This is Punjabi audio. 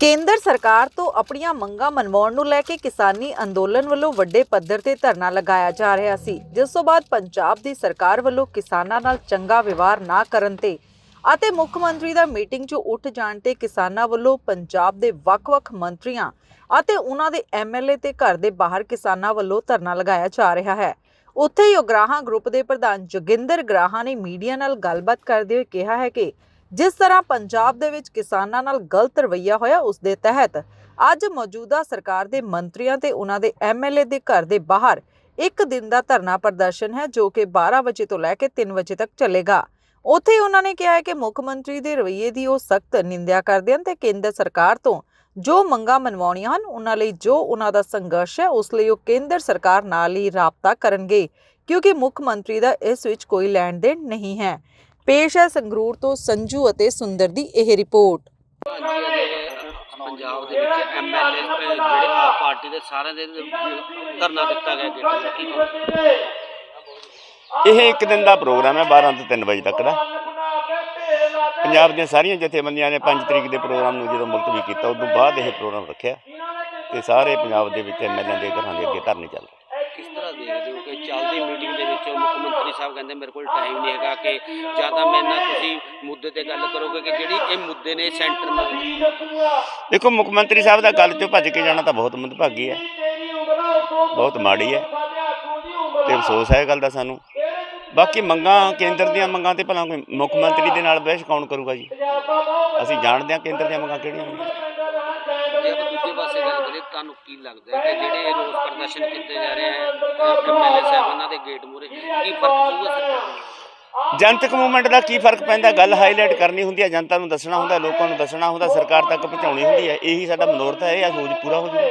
ਕੇਂਦਰ ਸਰਕਾਰ ਤੋਂ ਆਪਣੀਆਂ ਮੰਗਾਂ ਮਨਵਾਉਣ ਨੂੰ ਲੈ ਕੇ ਕਿਸਾਨੀ ਅੰਦੋਲਨ ਵੱਲੋਂ ਵੱਡੇ ਪੱਧਰ ਤੇ ਧਰਨਾ ਲਗਾਇਆ ਜਾ ਰਿਹਾ ਸੀ। ਜਿਸ ਤੋਂ ਬਾਅਦ ਪੰਜਾਬ ਦੀ ਸਰਕਾਰ ਵੱਲੋਂ ਕਿਸਾਨਾਂ ਨਾਲ ਚੰਗਾ ਵਿਵਹਾਰ ਨਾ ਕਰਨ ਤੇ ਅਤੇ ਮੁੱਖ ਮੰਤਰੀ ਦਾ ਮੀਟਿੰਗ 'ਚੋਂ ਉੱਠ ਜਾਣ ਤੇ ਕਿਸਾਨਾਂ ਵੱਲੋਂ ਪੰਜਾਬ ਦੇ ਵੱਖ-ਵੱਖ ਮੰਤਰੀਆਂ ਅਤੇ ਉਹਨਾਂ ਦੇ ਐਮਐਲਏ ਤੇ ਘਰ ਦੇ ਬਾਹਰ ਕਿਸਾਨਾਂ ਵੱਲੋਂ ਧਰਨਾ ਲਗਾਇਆ ਜਾ ਰਿਹਾ ਹੈ। ਉੱਥੇ ਹੀ ਉਗਰਾਹਾਂ ਗਰੁੱਪ ਦੇ ਪ੍ਰਧਾਨ ਜੋਗਿੰਦਰ ਗਰਾਹਾਂ ਨੇ ਮੀਡੀਆ ਨਾਲ ਗੱਲਬਾਤ ਕਰਦੇ ਹੋਏ ਕਿਹਾ ਹੈ ਕਿ ਜਿਸ ਤਰ੍ਹਾਂ ਪੰਜਾਬ ਦੇ ਵਿੱਚ ਕਿਸਾਨਾਂ ਨਾਲ ਗਲਤ ਰਵੱਈਆ ਹੋਇਆ, ਉਸ ਦੇ ਤਹਿਤ ਅੱਜ ਮੌਜੂਦਾ ਸਰਕਾਰ ਦੇ ਮੰਤਰੀਆਂ ਤੇ ਉਹਨਾਂ ਦੇ ਐਮਐਲਏ ਦੇ ਘਰ ਦੇ ਬਾਹਰ ਇੱਕ ਦਿਨ ਦਾ ਧਰਨਾ ਪ੍ਰਦਰਸ਼ਨ ਹੈ, ਜੋ ਕਿ 12 ਵਜੇ ਤੋਂ ਲੈ ਕੇ 3 ਵਜੇ ਤੱਕ ਚੱਲੇਗਾ। ਉੱਥੇ ਉਹਨਾਂ ਨੇ ਕਿਹਾ ਹੈ ਕਿ ਮੁੱਖ ਮੰਤਰੀ ਦੇ ਰਵਈਏ ਦੀ ਉਹ ਸਖਤ ਨਿੰਦਿਆ ਕਰਦੇ ਹਨ ਤੇ ਕੇਂਦਰ ਸਰਕਾਰ ਤੋਂ ਜੋ ਮੰਗਾਂ ਮਨਵਾਉਣੀਆਂ ਹਨ, ਉਹਨਾਂ ਲਈ ਜੋ ਉਹਨਾਂ ਦਾ ਸੰਘਰਸ਼ ਹੈ, ਉਸ ਲਈ ਉਹ ਕੇਂਦਰ ਸਰਕਾਰ ਨਾਲ ਹੀ ਰਾਬਤਾ ਕਰਨਗੇ, ਕਿਉਂਕਿ ਮੁੱਖ ਮੰਤਰੀ ਦਾ ਇਸ ਵਿੱਚ ਕੋਈ ਲੈਣ ਦੇਣ ਨਹੀਂ ਹੈ। ਪੇਸ਼ ਹੈ ਸੰਗਰੂਰ ਤੋਂ ਸੰਜੂ ਅਤੇ ਸੁੰਦਰ ਦੀ ਇਹ ਰਿਪੋਰਟ। ਪੰਜਾਬ ਦੇ ਵਿੱਚ ਐਮਐਲਏ ਜਿਹੜੇ ਆਪ ਪਾਰਟੀ ਦੇ ਸਾਰਿਆਂ ਦੇ ਧਰਨਾ ਦਿੱਤਾ ਗਿਆ ਗੇਟ? ਇਹ ਇੱਕ ਦਿਨ ਦਾ ਪ੍ਰੋਗਰਾਮ ਹੈ 12 ਤੋਂ 3 ਵਜੇ ਤੱਕ ਦਾ। ਪੰਜਾਬ ਦੀਆਂ ਸਾਰੀਆਂ ਜਥੇਬੰਦੀਆਂ ਨੇ 5 ਤਰੀਕ ਦੇ ਪ੍ਰੋਗਰਾਮ ਨੂੰ ਜਦੋਂ ਮੁਲਤਵੀ ਕੀਤਾ ਉਸ ਤੋਂ ਬਾਅਦ ਇਹ ਪ੍ਰੋਗਰਾਮ ਰੱਖਿਆ ਤੇ ਸਾਰੇ ਪੰਜਾਬ ਦੇ ਵਿੱਚ ਐਮਐਲਏ ਦੇ ਘਰਾਂ ਦੇ ਅੱਗੇ ਧਰਨੇ ਚੱਲ ਰਹੇ। ਕਿਸ ਤਰ੍ਹਾਂ ਦੇਖਦੇ ਹੋ ਕਿ ਚੱਲਦੀ ਸਾਹਿਬ ਕਹਿੰਦੇ ਮੇਰੇ ਕੋਲ ਟਾਈਮ ਨਹੀਂ ਹੈਗਾ ਕਿ ਜਾਂ ਤਾਂ ਮੇਰੇ ਤੁਸੀਂ ਮੁੱਦੇ ਤੇ ਗੱਲ ਕਰੋਗੇ ਕਿ ਜਿਹੜੀ ਇਹ ਮੁੱਦੇ ਨੇ ਸੈਂਟਰ ਨਾਲ ਦੇਖੋ, ਮੁੱਖ ਮੰਤਰੀ ਸਾਹਿਬ ਦਾ ਗੱਲ ਚੋਂ ਭੱਜ ਕੇ ਜਾਣਾ ਤਾਂ ਬਹੁਤ ਮੰਦਭਾਗੀ ਹੈ। ਬਹੁਤ ਮਾੜੀ ਹੈ। ਤੇ ਅਫਸੋਸ ਹੈ ਇਹ ਗੱਲ ਦਾ ਸਾਨੂੰ। ਬਾਕੀ ਮੰਗਾਂ, ਕੇਂਦਰ ਦੀਆਂ ਮੰਗਾਂ ਤੇ ਭਲਾ ਕੋਈ ਮੁੱਖ ਮੰਤਰੀ ਦੇ ਨਾਲ ਬਹਿਸ ਕੌਣ ਕਰੂਗਾ ਜੀ? ਅਸੀਂ ਜਾਣਦੇ ਹਾਂ ਕੇਂਦਰ ਦੀਆਂ ਮੰਗਾਂ ਕਿਹੜੀਆਂ ਨੇ। ਜੇ ਆਪਾਂ ਦੂਜੇ ਪਾਸੇ ਗੱਲ ਕਰੀਏ, ਤੁਹਾਨੂੰ ਕੀ ਲੱਗਦਾ ਹੈ ਕਿ ਜਿਹੜੇ ਰੋਸ ਪ੍ਰਦਰਸ਼ਨ ਕੀਤੇ ਜਾ ਰਹੇ ਹੈ ਐਮਐਲਏ ਸਾਹਿਬਾਨਾਂ ਦੇ ਗੇਟ ਮੂਰੇ ਕੀ ਫ਼ਰਕ ਪਊਗਾ ਸਰਕਾਰ ਨੂੰ? ਜਨਤਕ ਮੂਵਮੈਂਟ ਦਾ ਕੀ ਫ਼ਰਕ ਪੈਂਦਾ? ਗੱਲ ਹਾਈਲਾਈਟ ਕਰਨੀ ਹੁੰਦੀ ਹੈ ਜਨਤਾ ਨੂੰ ਦੱਸਣਾ ਹੁੰਦਾ, ਲੋਕਾਂ ਨੂੰ ਦੱਸਣਾ ਹੁੰਦਾ, ਸਰਕਾਰ ਤੱਕ ਪਹੁੰਚਾਉਣੀ ਹੁੰਦੀ ਹੈ ਇਹੀ ਸਾਡਾ ਮਨੋਰਥ ਹੈ, ਇਹ ਅੱਜ ਹੋ ਪੂਰਾ ਹੋ ਜੂਗਾ